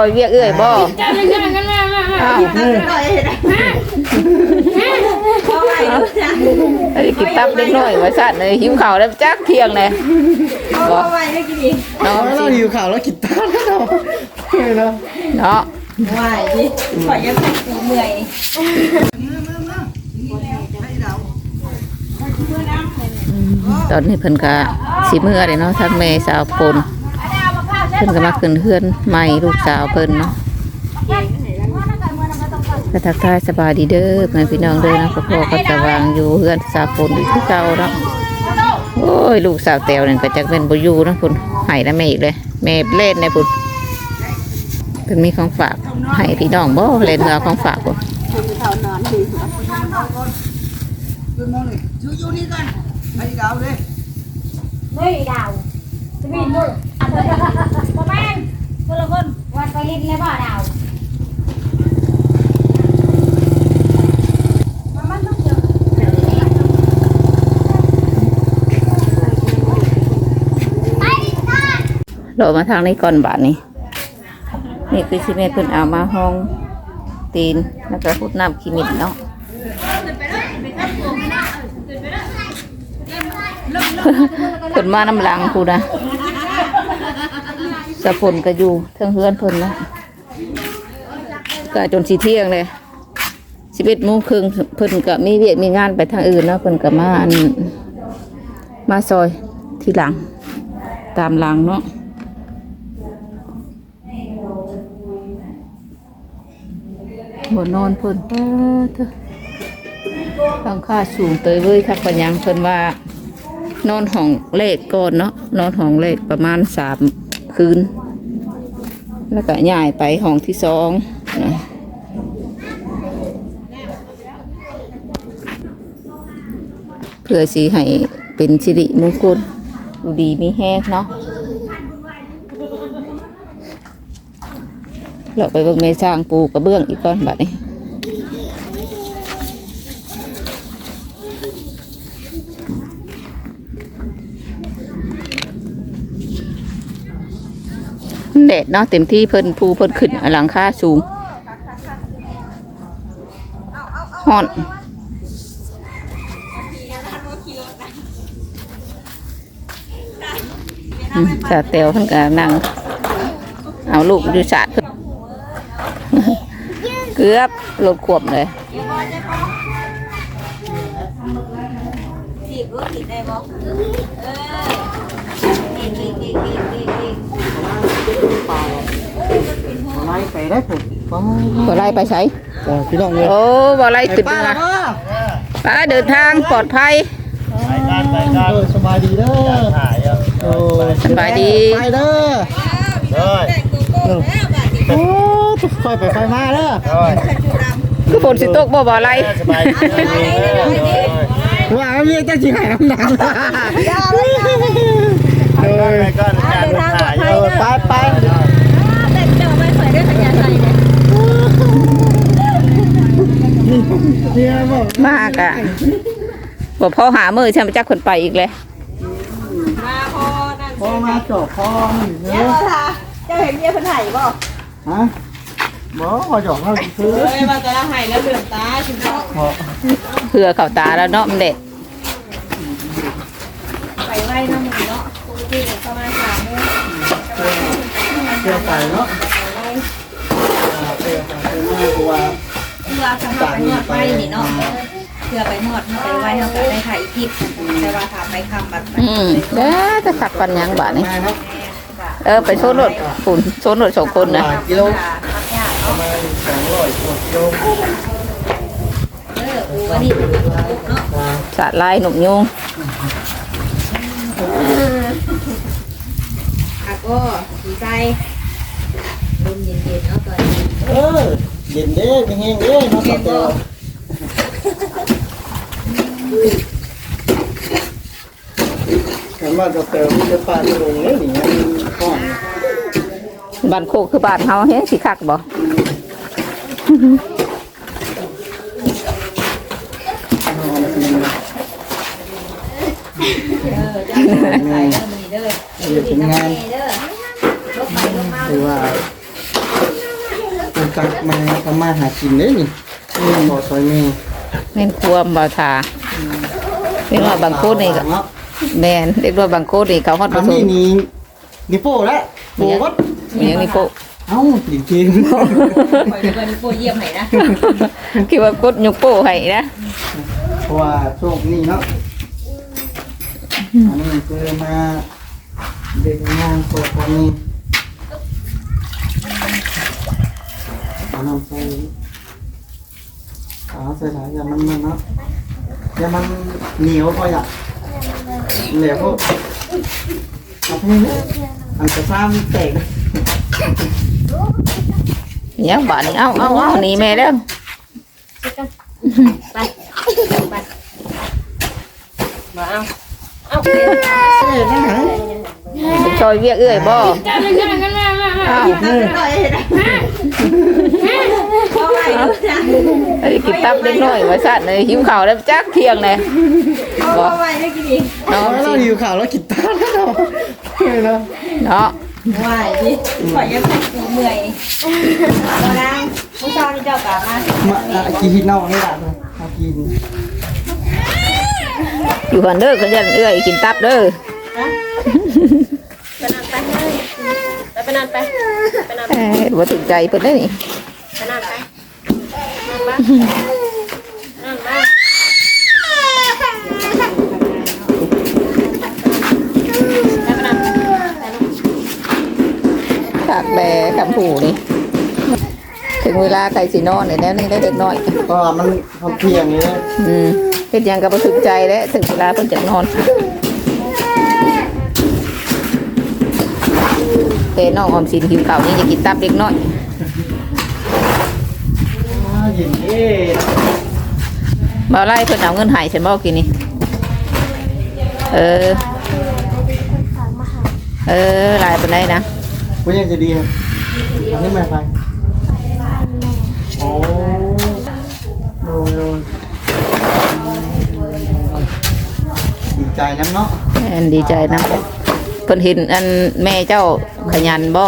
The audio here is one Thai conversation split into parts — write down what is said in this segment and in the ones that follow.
อยเวียกเอื้อยบ่จ้าจ้ากันแล้วแล้วอ้าวเอาไว้ดูนะอันนี้กินตับเล็กน้อยว่าสั่นเลยหิวข้าวแล้วจักเที่ยงเลยบ่เอาไว้ได้กี่ดีน้องเราสิอยู่ข่าวแล้วกินตาแล้วเนาะเนาะเนาะไหวดิข่อยยังใส่กูเมื่อยตอนนี้เพิ่นก็สิมื้อเลยเนาะทางแม่สาวปนเพิ่นก็มาขึ้นเฮือนใหม่ลูกสาวเพิ่นเนาะก็ทักทายสบายดีเด้อเพื่อนพี่น้องเด้อนะพ่อพ่อก็สว่างอยู่เฮือนสาวปนอยู่คือเก่าเนาะโอ้ยลูกสาวแตวนั่นก็จักเป็นบ่อยู่เนาะพุ่นให้แล้วแม่อีกเลยแม่เล่นในพุ่นเพิ่นมีของฝากให้พี่น้องบ่เล่นเอาของฝากบ่เฮ้ยดาวจะมีมือป ระมาณคนละคนวันไปลิ้นเลยบ่ดาวมันต้องเจอไปตาเรามาทางนี้ก่อนบาทนี้ นี่คือชิเมตเพิ่นเอามาห้องตีนแล้วก็พุดน้ำขีมิดเนาะเพิ่นมาน้ำหลังกูนะ สะพนก็อยู่เทิงเฮือนเพิ่นนะก็จนสีเที่ยงเลยสิบเอ็ดโมงครึ่งเพิ่นก็มีเวียกมีงานไปทางอื่นเนาะเพิ่นก็มาอันมาซอยที่หลัง ตามหลังเนาะบนนอนเพิ่นเออเถอะตั้งค่าสูงเตยเว้ยคักปัญญังเพิ่นว่านอนห้องเลขก่อนเนาะนอนห้องเลขประมาณสาม คืน แล้วก็ย้ายไปห้องที่สองนะเพื่อสีให้เป็นสิริมงคลดูดีมีแฮกเนาะเราไปเบิ่งเมสร้างปูกระเบื้องอีกก้อนบัดนี้ แดดเนาะเต็มที่เพิ่นภูเพิ่นขึ้นหลังคาสูงฮอนอืมสาเตียวเพิ่นก็นั่งเอาลูกอยู่สาดเกือบรถขวบเลยถีบรู้ถีบได้บ่เออถีบถีบถีบถีบถีบถีบ ไล่ไปได้ผมบ่ไล่ไปใช้แต่พี่น้องเลยโอ้บ่ไล่ขึ้นป้ามาละป้าเดินทางปลอดภัยไปกันไปกันสบายดีเด้อถ่ายอะโอ้สบายดีไปเด้อเด้อโอ้ค่อยไปไฟมาเด้อคือฝนสิตกบ่บ่ไล่สบายดีเด้อว่าเมียจะสิหายน้ำหนักเออไปก่อนการถ่ายเออไปไปแต่ เดี๋ยวไม่เผยด้วยสัญญาณไทยเลยเนี่ยบอกมากอะบ่พอหามือฉันไปจักคนไปอีกเลยมาพอนั่นพอมาจบพอนี่เนเจ้าอะค่ะเจ้าเห็นเมียเพิ่นไห้บ่ฮะบอกพอจบเขาซื้อเอ้ยมาแต่ละไห้แล้วเหลือมตาชิบะพอเผื่อเข้าตาแล้วเนาะมันเด็ดไปไว้น้ำมือเนาะปกติประมาณสามโมงเกี่ยวไปเนาะเกี่ยวไปเมื่อตัวเพื่อทำไปนวดไปนี่เนาะเพื่อไปนวดไปไว้เฮาก็ได้ถ่ายคลิปแต่ว่าถามไปคำบัดอืมเด้อจะขักปันหยังบาดนี้ง่ายครับเออไปโซนรถฝุ่นโซนรถสองคนนะกิโลพักยากประมาณสองร้อยกว่ากิโลเอออูอันนี้เป็นปุ๊บเนาะสาดลายหนุ่มยุงค่ะก็ดีใจลมเย็นๆเนาะตอนนี้เออเย็นเด้ไม่แห้งเด้น้องสาวเตลฉันว่าสาวเตลมันจะปาดลงเลยนี่มันก้อนบ้านโคกคือบ้านเฮาเฮ้สิคักบ่เออเจ้าใส่เด้อมีเด้อเดี๋ยวทำงานเด้อลบไปลบมา คือว่า จักมาทำมาหากินเด้นี่นี่บ่ซอยแม่แม่นความบ่ทาเรียกว่าบางโคตรนี่ก็แม่นเรียกว่าบางโคตรนี่เขาฮอดอันสูนี้งนี่นี่โป้แล้วโป้วัดมีหยังนี่โปะเอ้าจริงคอยดูกันโปรเยี่ยมให้นะคิดว่ากดยกโป้ให้นะเพราะว่าโชคนี่เนาะอันนี้คือมาเด็กงานโปรคนนี้ เอาน้ำใส่เอาใส่หลายอย่ามันมันเนาะอย่ามันเหนียวพออย่าเหนียวพวกเอาไปเลยอันกระซ้ำแตกหยังบาดนี่เอาเอาเอาหนี่แม่แล้วไปไปมาเอาเอาไปช่วยเวียกเอ้ยบ่จ้าเลยจ้ากันมามามาอ้าว ไอ้กินตับเล็กน้อยว่าสั่นเลยหิวข้าวแล้วจักเที่ยงเลยเพราะว่าได้กินดีน้องเราสิอยู่ข่าวแล้วกินตาแล้วเนาะเฮ้ยเนาะเนาะว่าดิขอยยังเมื่อยเราดังผู้ชายนี่เจ้ากลับมามาอะกินที่นอกนี่แหละเลยมากินอยู่หันเด้อกันยันเอ้ยกินตับเด้อไปนั่นไปไปไปนั่นไปไปนั่นเอ้ยบ่ถึงใจเพิ่นได้นี่ไปนั่น ตากแบคำผูนี่ ถึงเวลาใครสินอนเนี่ยแล้วนี่ได้เด็กน้อยเพราะว่ามันพอเพียงนี่เลยอืมเฮ็ดหยังก็บ่ถึงใจแล้วถึงเวลาเพิ่นจะนอนแต่น้องออมสินหิวข้าวนี่จะกินตับเล็กน้อย อ้าวเย็นเอ๊บ่ไล่เพิ่นเอาเงินให้ฉันบ่กินนี่ เออ เออหลายปานใดนะก็ยังจะดีอันนี้มาไปโอ้โดยโดยดีใจน้ำเนาะอันดีใจนะเพิ่นเห็นอันแม่เจ้าขยันบ่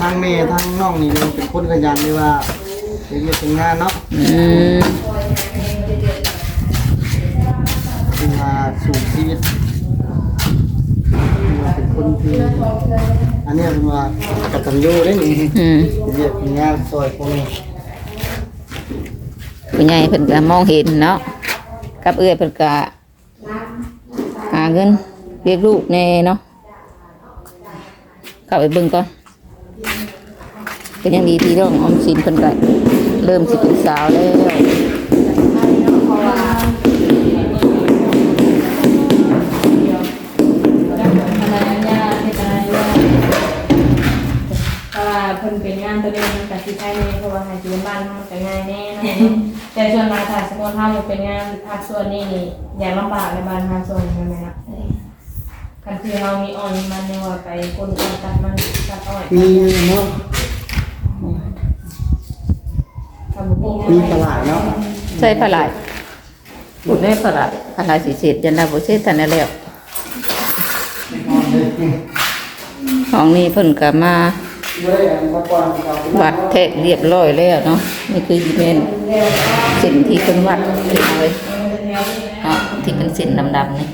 ทางเมย์ทางน้องนี่เราเป็นคนขยันดีว่า เป็นเรื่องเป็นงานเนาะอืมเป็นมาสู่ชีวิตเป็นว่าเป็นคนที่อันนี้เป็นว่ากตัญญูได้นี่อืมเป็นเรื่องเป็นงานซอยพวกนี้ผู้ใหญ่เพิ่นก็มองเห็นเนาะกับเอื้อยเพิ่นก็หาเงินเลี้ยงลูกแน่เนาะเข้าไปเบิ่งก่อนก็ยังดีที่น้องออมสินเพิ่นก็ เริ่มสิเป็นสาวแล้วเพราะว่าเพิ่นเป็นงานตัวเองมันก็สิใช้ในเพราะว่าหาอยู่บ้านมันก็ง่ายแน่นะแต่ส่วนมากถ้าสมมติเฮาเป็นงานภาคส่วนนี่นี่อย่าลำบากในบ้านภาคส่วนใช่ไหมล่ะคันที่เฮามีอ้อยมันเนี่ยว่าไปคนตัดมันตัดอ้อยมีเนาะ มีมีงานตลาดเนาะใส่ปลาไหลพูดได้ปลาไหลปลาไหลสิเสร็จยันดาบ่เสร็จทันได้แล้วของนี้เพิ่นก็มาเว้ยอันมาก่อนเราวัดแทะเรียบร้อยแล้วเนาะนี่คืออีเมนสิ่งที่เพิ่นวัดเลยเนาะที่เป็นสิ่งดำๆนี่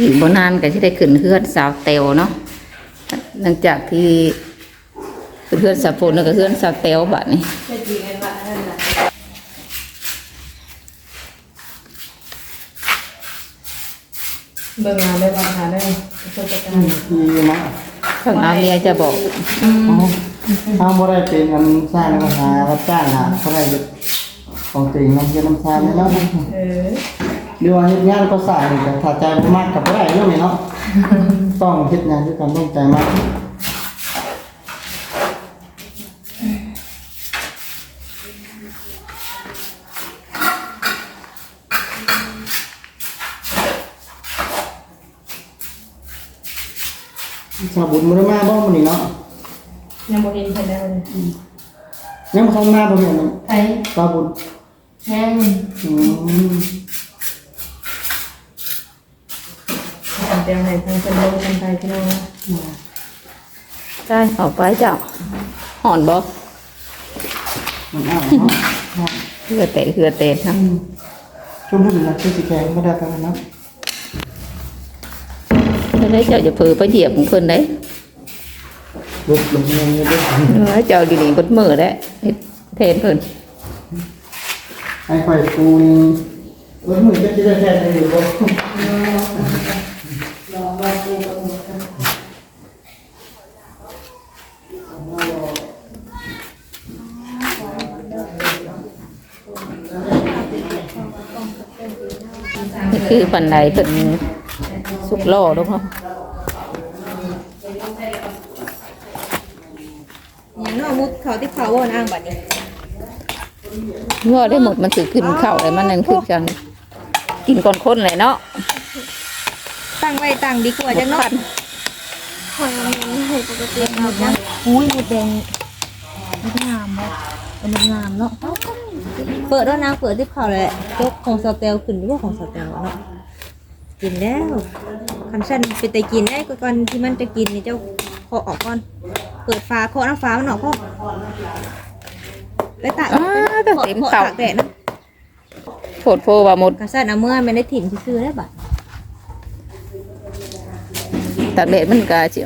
อีกบ่นานก็สิได้ขึ้นเฮือนสาวเตวเนาะหลังจากที่ขึ้นเฮือนสาวโพนแล้วก็เฮือนสาวเตวบัดนี้จะดีกันว่าอันนั้นน่ะเบิ่งงานได้บ่หาได้ประสบการณ์ที่มาข้างเอาเมียจะบอกถ้าบ่ได้เป็นอันสร้างมาหารับจ้างหาเท่าไหร่ของจริงน้ำเย็นน้ำชาเนี่ยเนาะเออ หรือว่าเฮ็ดงานก็สายนี่ถ้าใจบ่มากก็บ่ได้เนาะแม่เนาะ ต้องเฮ็ดงานด้วยกันต้องใจมากสาบุญมื้อมาบ่มื้อนี้เนาะ ยังบ่เห็นใคนแล้วเลยยังบ่ทันมาบ่แม่นไผสาบุญยังอืม เตียงให้ทางเพิ่นลงกันไปพี่น้องใช่เอาไปเจ้าหอนบ่มันอ้าวเนาะเนาะเหือเตะเหือเตะทั้งช่วงพุ่นน่ะคือสิแข็งบ่ได้ปานนั้นเนาะจะได้เจ้าจะเผือไปเหยียบของเพิ่นได้ลุกลงยังอยู่เด้อเออเจ้าดีๆบนมือได้เฮ็ดเทนเพิ่นให้ข่อยปูนี่เบิ่งมื้อจะสิได้แท้ได้อยู่บ่นี่คื อบันไดเพิ่นสุกล่อลูกเนาะอย่างน้อมุดเขาที่เขาว่านางบัดนี้ว่าได้หมดมันถือขึ้นเข้าเลยมันนั่นคือจังกินก่อนคนเลยเนาะตั้งไว้ตั้งดีกว่าจังเนาะหอยมันหอยปกติครับอุ้ยหมดแดงมันงามบ่มันงามเนาะเปิดแล้วนางเปิดที่เขาเลยยกของสเตลขึ้นด้วยของสเตลเนาะ กินแล้วคันชันเป็นแต่กินได้ก่อนที่มันจะกินนี่เจ้าเคาะออกก่อน เปิดฟ้าเคาะน้ำฟ้ามันออกพ่อไปตากอ้าแต่เต็มเคาะเข่า ตากแดดนะโผดโพว่าหมดกระสันเอาเมื่อไม่ได้ถิ่นซื่อๆได้บัดตากแดดมันก็สิ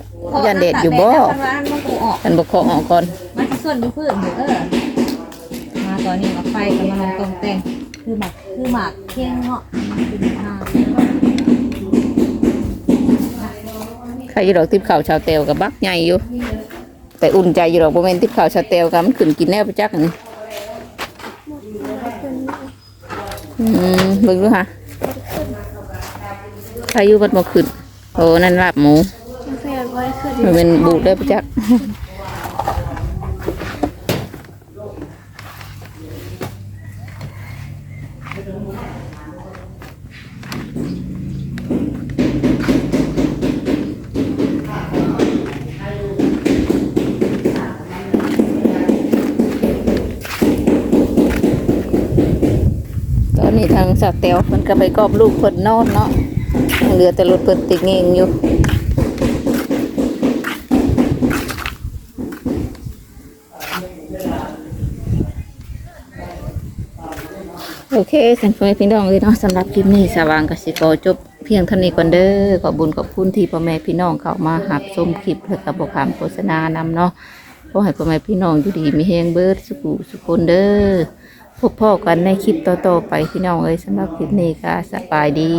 ยันแดดอยู่บ่คันว่าอันมันกูออก มันบ่เคาะออกก่อน มันสิส่วนอยู่พื้นเด้อมาตอนนี้มาไฟกันมาลองตรงแต่งคือหมักคือหมักเที่ยงเนาะเป็น ทางใครอยู่ดอกติบข้าวชาวเตลกับบักใหญ่อยู่ แต่อุ่นใจอยู่ดอกบ่แม่นติบข้าวชาวเตลกับมันขึ้นกินแน่ประจักอันนี้อืมเบิ่งดูค่ะใครอยู่บัดบ่ขึ้นโอ้นั่นลาบหมูเพื่อนไว้คือมันเป็นบูดได้ประจักษ์างสาวเตียวมันก็ไปกอบลูกคนนอนเนาะเหลือแต่รถเปิดติดเองอยู่โอเคสันพ่อแม่พี่น้องเลยเนาะสำหรับคลิปนี้สว่างกสิกรจบเพียงเท่านี้ก่อนเด้อขอบุญขอบคุณที่พ่อแม่พี่น้องเข้ามาหักชมคลิปและกับบคำโฆษณานำเนาะขอให้พ่อแม่พี่น้องอยู่ดีมีแหงเบิร์ดสุขุสุคนเด้อ พบพ่อกันในคลิปต่อๆไปพี่น้องเอ้ยสำหรับคลิปนี้ก็สบายดี